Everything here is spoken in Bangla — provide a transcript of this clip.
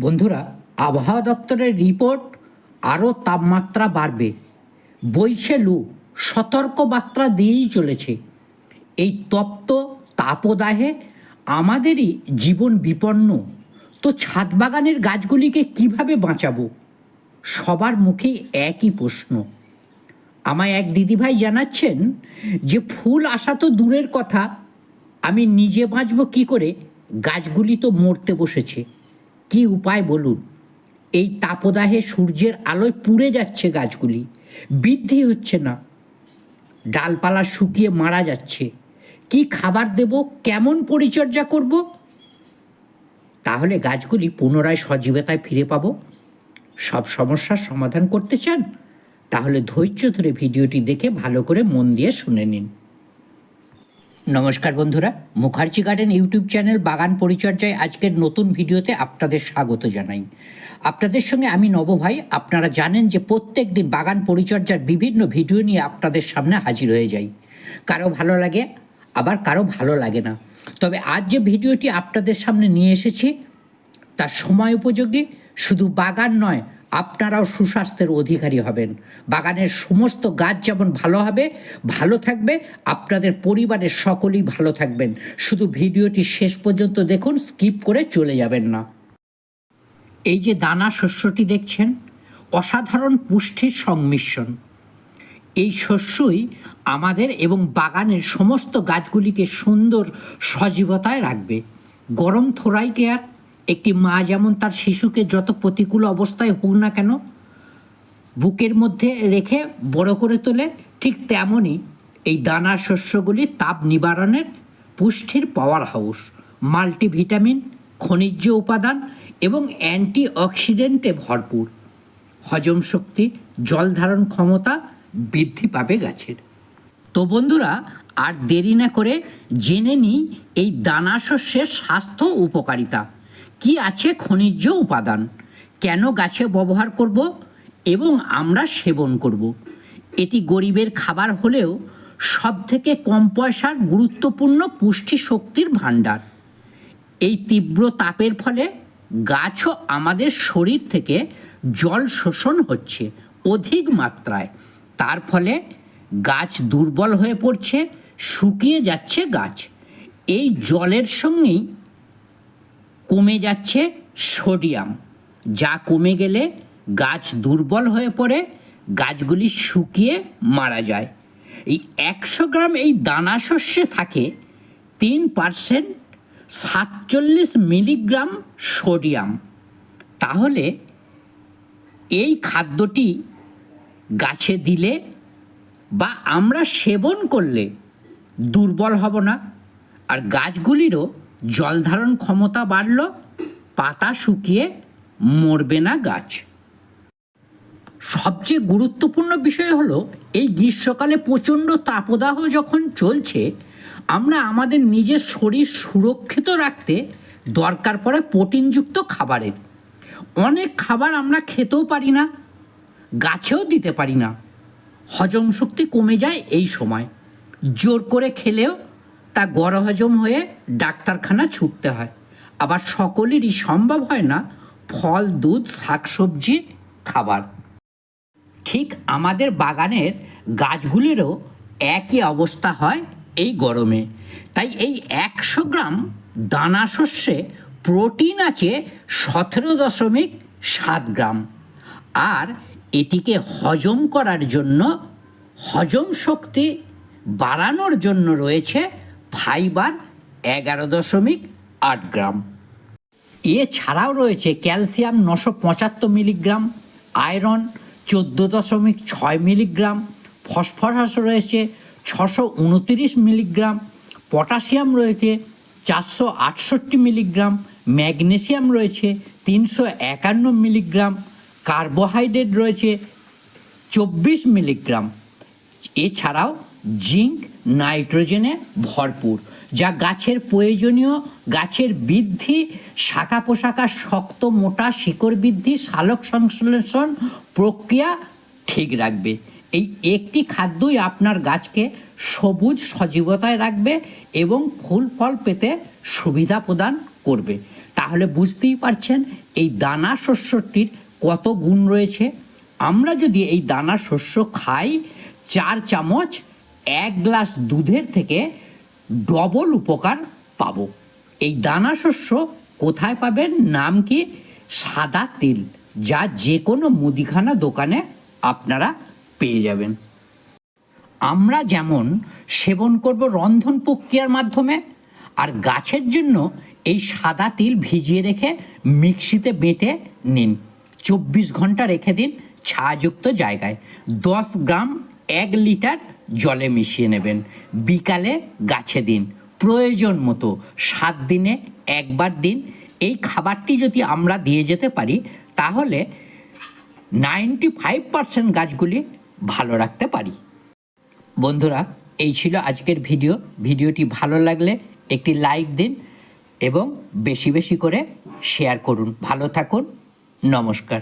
বন্ধুরা, আবহাওয়া দপ্তরের রিপোর্ট, আরও তাপমাত্রা বাড়বে। বইছে লু, সতর্ক দিয়েই চলেছে। এই তপ্ত তাপদাহে আমাদেরই জীবন বিপন্ন। তো ছাদ বাগানের গাছগুলিকে কীভাবে বাঁচাবো? সবার মুখেই একই প্রশ্ন। আমায় এক দিদিভাই জানাচ্ছেন যে, ফুল আসা তো দূরের কথা। আমি নিজে বাঁচব কি করে? গাছগুলি তো মরতে বসেছে। কি উপায় বলুন? এই তাপদাহে সূর্যের আলোয় পুড়ে যাচ্ছে গাছগুলি, বৃদ্ধি হচ্ছে না। ডালপালা শুকিয়ে মারা যাচ্ছে। কি খাবার দেব, কেমন পরিচর্যা করব? তাহলে গাছগুলি পুনরায় সজীবতায় ফিরে পাবো। সব সমস্যার সমাধান করতে চান? তাহলে ধৈর্য ধরে ভিডিওটি দেখে ভালো করে মন দিয়ে শুনে নিন। নমস্কার বন্ধুরা, মুখার্জি গার্ডেন ইউটিউব চ্যানেল বাগান পরিচর্যায় আজকের নতুন ভিডিওতে আপনাদের স্বাগত জানাই। আপনাদের সঙ্গে আমি নব ভাই, আপনারা জানেন যে প্রত্যেক দিন বাগান পরিচর্যার বিভিন্ন ভিডিও নিয়ে আপনাদের সামনে হাজির হয়ে যাই। কারও ভালো লাগে, আবার কারও ভালো লাগে না। তবে আজ যে ভিডিওটি আপনাদের সামনে নিয়ে এসেছি, তার সময় উপযোগী, শুধু বাগান নয় আপনারাও সুস্বাস্থ্যের অধিকারী হবেন। বাগানের সমস্ত গাছ যেমন ভালো হবে, ভালো থাকবে, আপনাদের পরিবারের সকলেই ভালো থাকবেন। শুধু ভিডিওটি শেষ পর্যন্ত দেখুন, স্কিপ করে চলে যাবেন না। এই যে দানা শস্যটি দেখছেন, অসাধারণ পুষ্টির সংমিশ্রণ। এই শস্যই আমাদের এবং বাগানের সমস্ত গাছগুলিকে সুন্দর সজীবতায় রাখবে। গরম থোড়াই কেয়ার একটি মা যেমন তার শিশুকে যত প্রতিকূল অবস্থায় হোক না কেন বুকের মধ্যে রেখে বড় করে তোলে, ঠিক তেমনই এই দানা শস্যগুলি তাপ নিবারণের পুষ্টির পাওয়ার হাউস মাল্টিভিটামিন খনিজ উপাদান এবং অ্যান্টি অক্সিডেন্টে ভরপুর। হজম শক্তি, জল ধারণ ক্ষমতা বৃদ্ধি পাবে গাছের। তো বন্ধুরা, আর দেরি না করে জেনে নিই এই দানা শস্যের স্বাস্থ্য উপকারিতা। কি আছে খনিজ উপাদান? কেন গাছে ব্যবহার করব এবং আমরা সেবন করব? এটি গরিবের খাবার হলেও সব থেকে কম পয়সার গুরুত্বপূর্ণ পুষ্টি শক্তির ভাণ্ডার। এই তীব্র তাপের ফলে গাছও আমাদের শরীর থেকে জল শোষণ হচ্ছে অধিক মাত্রায়। তার ফলে গাছ দুর্বল হয়ে পড়ছে, শুকিয়ে যাচ্ছে গাছ। এই জলের সঙ্গেই কমে যাচ্ছে সোডিয়াম। যা কমে গেলে গাছ দুর্বল হয়ে পড়ে, গাছগুলি শুকিয়ে মারা যায়। এই একশো গ্রাম এই দানা শস্যে থাকে তিন পার্সেন্ট সাতচল্লিশ মিলিগ্রাম সোডিয়াম। তাহলে এই খাদ্যটি গাছে দিলে বা আমরা সেবন করলে দুর্বল হব না, আর গাছগুলিরও জল ধারণ ক্ষমতা বাড়ল, পাতা শুকিয়ে মরবে না গাছ। সবচেয়ে গুরুত্বপূর্ণ বিষয় হলো, এই গ্রীষ্মকালে প্রচণ্ড তাপদাহ যখন চলছে, আমরা আমাদের নিজের শরীর সুরক্ষিত রাখতে দরকার পড়ে প্রোটিনযুক্ত খাবারের। অনেক খাবার আমরা খেতেও পারি না, গাছেও দিতে পারি না। হজম শক্তি কমে যায় এই সময়। জোর করে খেলেও তা গড় হজম হয়ে ডাক্তারখানা ছুটতে হয়। আবার সকলেরই সম্ভব হয় না ফল, দুধ, শাকসবজি, খাবার। ঠিক আমাদের বাগানের গাছগুলিরও একই অবস্থা হয় এই গরমে। তাই এই একশো গ্রাম দানা শস্যে প্রোটিন আছে সতেরো দশমিক সাত গ্রাম। আর এটিকে হজম করার জন্য হজম শক্তি বাড়ানোর জন্য রয়েছে ফাইবার এগারো দশমিক আট গ্রাম। এছাড়াও রয়েছে ক্যালসিয়াম নশো পঁচাত্তর মিলিগ্রাম, আয়রন চোদ্দ দশমিক ছয় মিলিগ্রাম, ফসফরাস রয়েছে ছশো উনতিরিশ মিলিগ্রাম, পটাশিয়াম রয়েছে চারশো আটষট্টি মিলিগ্রাম, ম্যাগনেসিয়াম রয়েছে তিনশো একান্ন মিলিগ্রাম, কার্বোহাইড্রেট রয়েছে চব্বিশ মিলিগ্রাম। এছাড়াও জিঙ্ক, নাইট্রোজেনে ভরপুর, যা গাছের প্রয়োজনীয় গাছের বৃদ্ধি শাখা পোশাকা শক্ত মোটা শিকড় বৃদ্ধি সালোক সংশ্লেষণ প্রক্রিয়া ঠিক রাখবে। এই একটি খাদ্যই আপনার গাছকে সবুজ সজীবতায় রাখবে এবং ফুল ফল পেতে সুবিধা প্রদান করবে। তাহলে বুঝতেই পারছেন এই দানা শস্যটির কত গুণ রয়েছে। আমরা যদি এই দানা শস্য খাই, চার চামচ এক গ্লাস দুধের থেকে ডবল উপকার পাবো। এই দানা শস্য কোথায় পাবেন? নাম কি? সাদা তিল, যা যে কোনো মুদিখানা দোকানে আপনারা পেয়ে যাবেন। আমরা যেমন সেবন করব রন্ধন প্রক্রিয়ার মাধ্যমে, আর গাছের জন্য এই সাদা তিল ভিজিয়ে রেখে মিক্সিতে বেটে নিন। চব্বিশ ঘণ্টা রেখে দিন ছায়াযুক্ত জায়গায়। দশ গ্রাম এক লিটার জলে মিশিয়ে নেবেন। বিকালে গাছে দিন। প্রয়োজন মতো সাত দিনে একবার দিন। এই খাবারটি যদি আমরা দিয়ে যেতে পারি, তাহলে নাইনটি ফাইভ পার্সেন্ট গাছগুলি ভালো রাখতে পারি। বন্ধুরা, এই ছিল আজকের ভিডিও। ভিডিওটি ভালো লাগলে একটি লাইক দিন এবং বেশি বেশি করে শেয়ার করুন। ভালো থাকুন। নমস্কার।